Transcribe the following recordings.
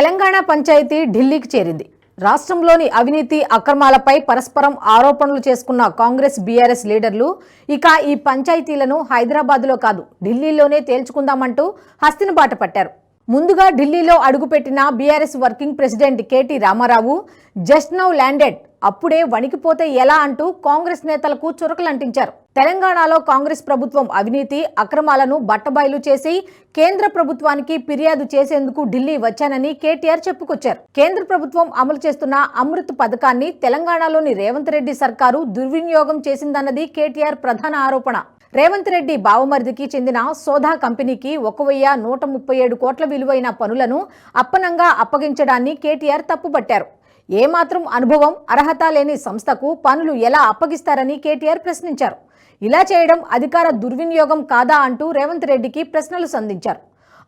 తెలంగాణ పంచాయతీ ఢిల్లీకి చేరింది. రాష్ట్రంలోని అవినీతి అక్రమాలపై పరస్పరం ఆరోపణలు చేసుకున్న కాంగ్రెస్ బీఆర్ఎస్ లీడర్లు ఇక ఈ పంచాయతీలను హైదరాబాద్లో కాదు ఢిల్లీలోనే తేల్చుకుందామంటూ హస్తిని బాట పట్టారు. ముందుగా ఢిల్లీలో అడుగుపెట్టిన BRS working president KT Rama Rao just now landed అప్పుడే వణికిపోతే ఎలా అంటూ కాంగ్రెస్ నేతలకు చురకలంటించారు. తెలంగాణలో కాంగ్రెస్ ప్రభుత్వం అవినీతి అక్రమాలను బట్టబయలు చేసి కేంద్ర ప్రభుత్వానికి ఫిర్యాదు చేసేందుకు ఢిల్లీ వచ్చానని కేటీఆర్ చెప్పుకొచ్చారు. కేంద్ర ప్రభుత్వం అమలు చేస్తున్న అమృత్ పథకాన్ని తెలంగాణలోని రేవంత్ రెడ్డి సర్కారు దుర్వినియోగం చేసిందన్నది కేటీఆర్ ప్రధాన ఆరోపణ. రేవంత్ రెడ్డి బావమరిదికి చెందిన సోధా కంపెనీకి ఒక వెయ్యి నూట ముప్పై ఏడు కోట్ల విలువైన పనులను అప్పనంగా అప్పగించడాన్ని కేటీఆర్ తప్పుపట్టారు. ఏమాత్రం అనుభవం అర్హత లేని సంస్థకు పనులు ఎలా అప్పగిస్తారని కేటీఆర్ ప్రశ్నించారు. ఇలా చేయడం అధికార దుర్వినియోగం కాదా అంటూ రేవంత్ రెడ్డికి ప్రశ్నలు సంధించారు.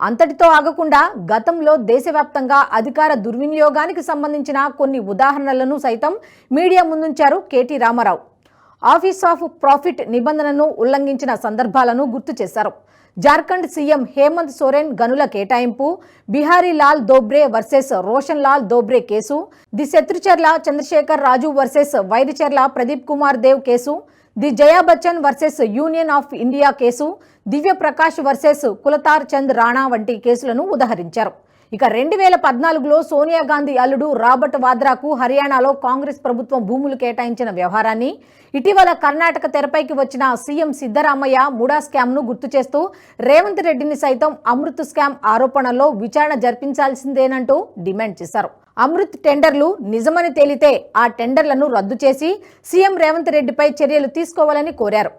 అంతటితో ఆగకుండా గతంలో దేశవ్యాప్తంగా అధికార దుర్వినియోగానికి సంబంధించిన కొన్ని ఉదాహరణలను సైతం media ముందుంచారు KT Rama Rao. Office of profit నిబంధనను ఉల్లంఘించిన సందర్భాలను గుర్తు చేశారు. జార్ఖండ్ సీఎం హేమంత్ సోరెన్ గనుల కేటాయింపు Bihari Lal Dobre versus Roshan Lal Dobre case the Shatrucharla Chandrasekhar Raju versus Vyricherla Pradeep Kumar Dev case the Jaya Bachchan versus union of India case Divya Prakash versus Kultar Chand Rana వంటి కేసులను ఉదహరించారు. ఇక రెండు వేల పద్నాలుగులో సోనియా గాంధీ అల్లుడు రాబర్ట్ వాద్రాకు హర్యానాలో కాంగ్రెస్ ప్రభుత్వం భూములు కేటాయించిన వ్యవహారాన్ని. ఇటీవల కర్ణాటక తెరపైకి వచ్చిన సీఎం సిద్దరామయ్య ముడా స్కామ్ను గుర్తు చేస్తూ రేవంత్ రెడ్డిని సైతం అమృత్ స్కామ్ ఆరోపణలో విచారణ జరిపించాల్సిందేనంటూ డిమాండ్ చేశారు. అమృత్ టెండర్లు నిజమని తేలితే ఆ టెండర్లను రద్దు చేసి సీఎం రేవంత్ రెడ్డిపై చర్యలు తీసుకోవాలని కోరారు.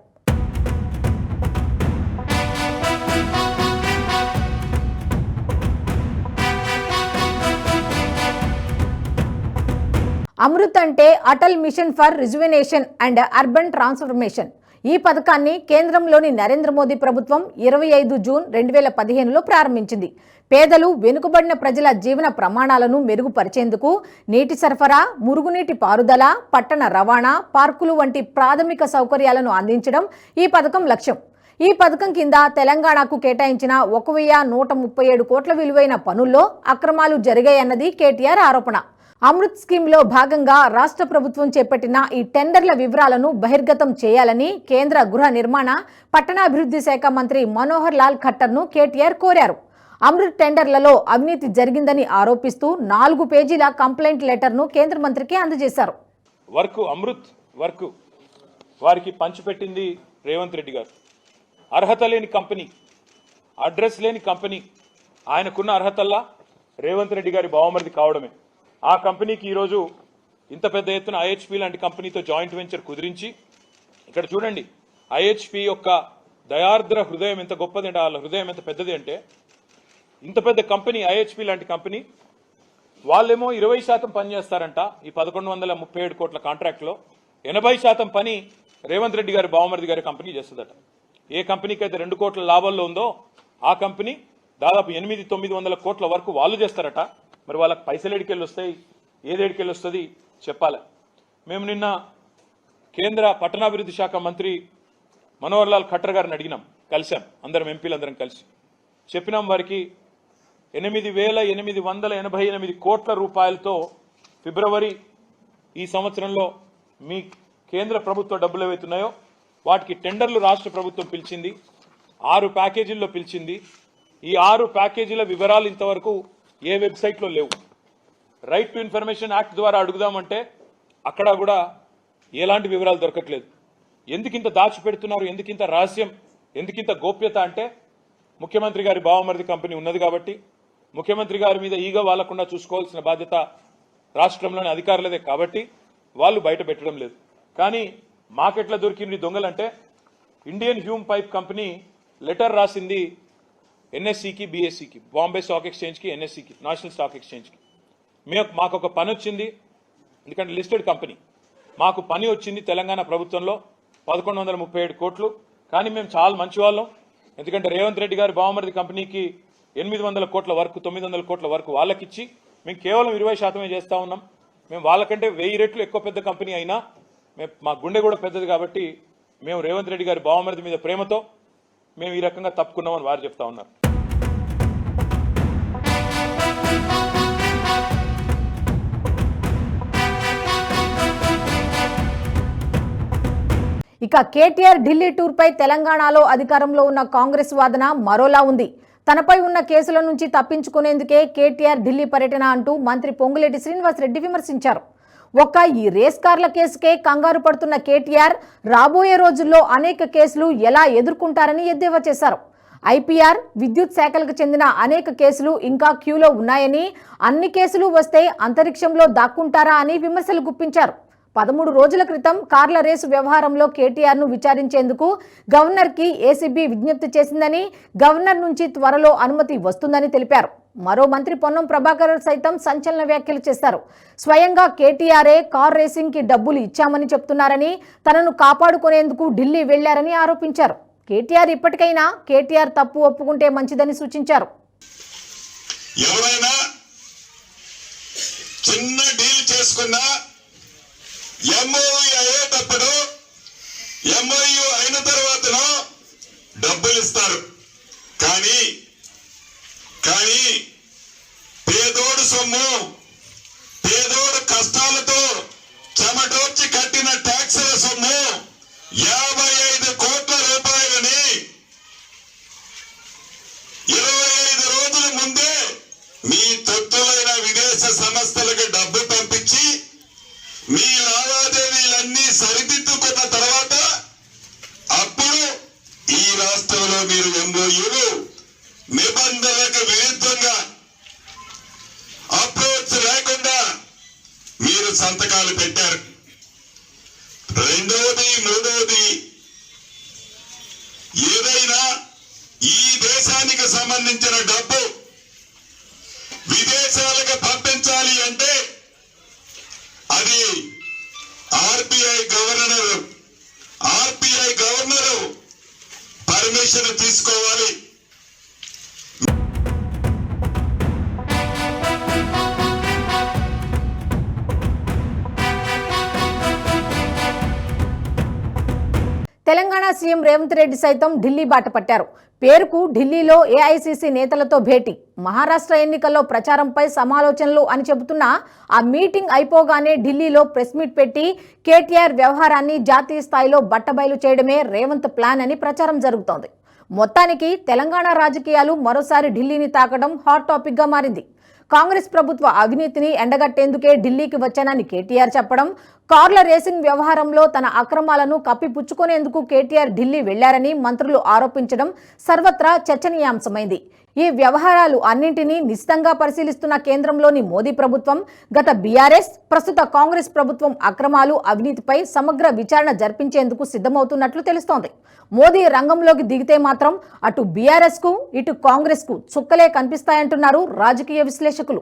అమృత్ అంటే Atal mission for rejuvenation and urban transformation. ఈ పథకాన్ని కేంద్రంలోని నరేంద్ర మోదీ ప్రభుత్వం ఇరవై ఐదు జూన్ రెండు వేల పదిహేనులో ప్రారంభించింది. పేదలు వెనుకబడిన ప్రజల జీవన ప్రమాణాలను మెరుగుపరిచేందుకు నీటి సరఫరా మురుగునీటి పారుదల పట్టణ రవాణా పార్కులు వంటి ప్రాథమిక సౌకర్యాలను అందించడం ఈ పథకం లక్ష్యం. ఈ పథకం కింద తెలంగాణకు కేటాయించిన ఒక వెయ్యి నూట ముప్పై ఏడు కోట్ల విలువైన పనుల్లో అక్రమాలు జరిగాయన్నది కేటీఆర్ ఆరోపణ. అమృత్ స్కీమ్లో భాగంగా రాష్ట్ర ప్రభుత్వం చేపట్టిన ఈ టెండర్ల వివరాలను బహిర్గతం చేయాలని కేంద్ర గృహ నిర్మాణ పట్టణాభివృద్ధి శాఖ మంత్రి మనోహర్ లాల్ ఖట్టర్ను కేటీఆర్ కోరారు. అమృత్ టెండర్లలో అవినీతి జరిగిందని ఆరోపిస్తూ నాలుగు పేజీల కంప్లైంట్ లెటర్ను కేంద్ర మంత్రికి అందజేశారు. వర్క్ అమృత్ వర్క్ వారికి పంచిపెట్టింది రేవంత్ రెడ్డి గారు. అర్హత లేని కంపెనీ అడ్రస్ లేని కంపెనీ ఆయనకున్న అర్హతల్లా రేవంత్ రెడ్డి గారి బావమరిది కావడమే. ఆ కంపెనీకి ఈరోజు ఇంత పెద్ద ఎత్తున ఐహెచ్పి లాంటి కంపెనీతో జాయింట్ వెంచర్ కుదిరించి ఇక్కడ చూడండి ఐహెచ్పి యొక్క దయార్ద్ర హృదయం ఎంత గొప్పది అంటే వాళ్ళ హృదయం ఎంత పెద్దది అంటే ఇంత పెద్ద కంపెనీ ఐహెచ్పి లాంటి కంపెనీ వాళ్ళేమో ఇరవై శాతం పని చేస్తారంట ఈ పదకొండు వందల ముప్పై ఏడు కోట్ల కాంట్రాక్ట్లో. ఎనభై శాతం పని రేవంత్ రెడ్డి గారి బావమరిది గారి కంపెనీ చేస్తుందట. ఏ కంపెనీకి అయితే రెండు కోట్ల లాభాల్లో ఉందో ఆ కంపెనీ దాదాపు ఎనిమిది తొమ్మిది వందల కోట్ల వరకు వాళ్ళు చేస్తారట. మరి వాళ్ళకి పైసలు ఎడికెళ్ళి వస్తాయి ఏది ఎడికెళ్ళి వస్తుంది చెప్పాలి. మేము నిన్న కేంద్ర పట్టణాభివృద్ధి శాఖ మంత్రి మనోహర్ లాల్ ఖట్టర్ గారిని అడిగినాం. కలిసాం అందరం ఎంపీలందరం కలిసి. చెప్పినాం వారికి ఎనిమిది వేల ఎనిమిది వందల ఎనభై ఎనిమిది కోట్ల రూపాయలతో ఫిబ్రవరి ఈ సంవత్సరంలో మీ కేంద్ర ప్రభుత్వ డబ్బులు ఏవైతున్నాయో వాటికి టెండర్లు రాష్ట్ర ప్రభుత్వం పిలిచింది ఆరు ప్యాకేజీల్లో పిలిచింది. ఈ ఆరు ప్యాకేజీల వివరాలు ఇంతవరకు ఏ వెబ్సైట్లో లేవు. రైట్ టు ఇన్ఫర్మేషన్ యాక్ట్ ద్వారా అడుగుదామంటే అక్కడ కూడా ఎలాంటి వివరాలు దొరకట్లేదు. ఎందుకింత దాచిపెడుతున్నారు? ఎందుకింత రహస్యం? ఎందుకింత గోప్యత అంటే ముఖ్యమంత్రి గారి బావమరిది కంపెనీ ఉన్నది కాబట్టి ముఖ్యమంత్రి గారి మీద ఈగ వాళ్ళకుండా చూసుకోవాల్సిన బాధ్యత రాష్ట్రంలోని అధికారులదే కాబట్టి వాళ్ళు బయట పెట్టడం లేదు. కానీ మాకెట్లా దొరికింది దొంగలంటే Indian Hume pipe company letter రాసింది ఎన్ఎస్సికి బీఎస్సికి బాంబే స్టాక్ ఎక్స్చేంజ్కి ఎన్ఎస్సికి నేషనల్ స్టాక్ ఎక్స్చేంజ్కి మేము మాకు ఒక పని వచ్చింది ఎందుకంటే లిస్టెడ్ కంపెనీ. మాకు పని వచ్చింది తెలంగాణ ప్రభుత్వంలో పదకొండు వందల ముప్పై ఏడు కోట్లు. కానీ మేము చాలా మంచి వాళ్ళం ఎందుకంటే రేవంత్ రెడ్డి గారి బావమరిది కంపెనీకి ఎనిమిది వందల కోట్ల వరకు తొమ్మిది వందల కోట్ల వరకు వాళ్ళకిచ్చి మేము కేవలం ఇరవై శాతమే చేస్తూ ఉన్నాం. మేము వాళ్ళకంటే వెయ్యి రెట్లు ఎక్కువ పెద్ద కంపెనీ అయినా మేము మా గుండె కూడా పెద్దది కాబట్టి మేము రేవంత్ రెడ్డి గారి బావమరిది మీద ప్రేమతో మేము ఈ రకంగా తప్పుకున్నామని వారు చెప్తా ఉన్నారు. ఇక కేటీఆర్ ఢిల్లీ టూర్పై తెలంగాణలో అధికారంలో ఉన్న కాంగ్రెస్ వాదన మరోలా ఉంది. తనపై ఉన్న కేసుల నుంచి తప్పించుకునేందుకే కేటీఆర్ ఢిల్లీ పర్యటన అంటూ మంత్రి పొంగులేటి శ్రీనివాసరెడ్డి విమర్శించారు. ఒక్క ఈ రేస్ కార్ల కేసుకే కంగారు పడుతున్న కేటీఆర్ రాబోయే రోజుల్లో అనేక కేసులు ఎలా ఎదుర్కొంటారని ఎద్దేవా చేశారు. ఐపీఆర్ విద్యుత్ శాఖలకు చెందిన అనేక కేసులు ఇంకా క్యూలో ఉన్నాయని అన్ని కేసులు వస్తే అంతరిక్షంలో దాక్కుంటారా అని విమర్శలు గుప్పించారు. పదమూడు రోజుల క్రితం కార్ల రేసు వ్యవహారంలో కేటీఆర్ను విచారించేందుకు గవర్నర్కి ఏసీబీ విజ్ఞప్తి చేసిందని గవర్నర్ నుంచి త్వరలో అనుమతి వస్తుందని తెలిపారు. మరో మంత్రి పొన్నం ప్రభాకర్ సైతం సంచలన వ్యాఖ్యలు చేశారు. స్వయంగా కేటీఆర్ఏ కార్ రేసింగ్కి డబ్బులు ఇచ్చామని చెప్తున్నారని తనను కాపాడుకునేందుకు ఢిల్లీ వెళ్ళారని ఆరోపించారు. కేటీఆర్ ఇప్పటికైనా కేటీఆర్ తప్పు ఒప్పుకుంటే మంచిదని సూచించారు. ఎవరైనా చిన్న డీల్ చేసుకున్నా ఎంఓయూ అయ్యేటప్పుడు ఎంఓయూ అయిన తర్వాత డబ్బులు ఇస్తారు. కానీ కానీ పేదోడు సొమ్ము పేదోడు కష్టాలతో చెమటోర్చి కట్టిన ట్యాక్సుల సొమ్ము యాభై ఐదు కోట్ల రూపాయలని ఇరవై ఐదు రోజుల ముందే మీ తొత్తులైన విదేశ సంస్థలకు డబ్బు పంపించి మీ లావాదేవీలన్నీ సరిదిద్దుకున్న తర్వాత అప్పుడు ఈ రాష్ట్రంలో మీరు ఎంఓయూలు నిబంధనలకు విరుద్ధంగా అప్రోచ్ లేకుండా మీరు సంతకాలు పెట్టారు. రెండవది మూడవది ఏదైనా ఈ దేశానికి సంబంధించిన తెలంగాణ సీఎం రేవంత్ రెడ్డి సైతం ఢిల్లీ బాట పట్టారు. పేరుకు ఢిల్లీలో ఏఐసీసీ నేతలతో భేటీ. మహారాష్ట్ర ఎన్నికల్లో ప్రచారంపై సమాలోచనలు అని చెబుతున్నా ఆ మీటింగ్ అయిపోగానే ఢిల్లీలో ప్రెస్ మీట్ పెట్టి కేటీఆర్ వ్యవహారాన్ని జాతీయ స్థాయిలో బట్టబయలు చేయడమే రేవంత్ ప్లాన్ అని ప్రచారం జరుగుతోంది. మొత్తానికి తెలంగాణ రాజకీయాలు మరోసారి ఢిల్లీని తాకడం హాట్ టాపిక్గా మారింది. కాంగ్రెస్ ప్రభుత్వ అవినీతిని ఎండగట్టేందుకే ఢిల్లీకి వచ్చానని కేటీఆర్ చెప్పడం కార్ల రేసింగ్ వ్యవహారంలో తన అక్రమాలను కప్పిపుచ్చుకునేందుకు కేటీఆర్ ఢిల్లీ వెళ్ళారని మంత్రులు ఆరోపించడం సర్వత్రా చర్చనీయాంశమైంది. ఈ వ్యవహారాలు అన్నింటినీ నిశితంగా పరిశీలిస్తున్న కేంద్రంలోని మోదీ ప్రభుత్వం గత బీఆర్ఎస్ ప్రస్తుత కాంగ్రెస్ ప్రభుత్వం అక్రమాలు అవినీతిపై సమగ్ర విచారణ జరిపించేందుకు సిద్ధమవుతున్నట్లు తెలుస్తోంది. మోదీ రంగంలోకి దిగితే మాత్రం అటు బీఆర్ఎస్కు ఇటు కాంగ్రెస్కు చుక్కలే కనిపిస్తాయంటున్నారు రాజకీయ విశ్లేషకులు.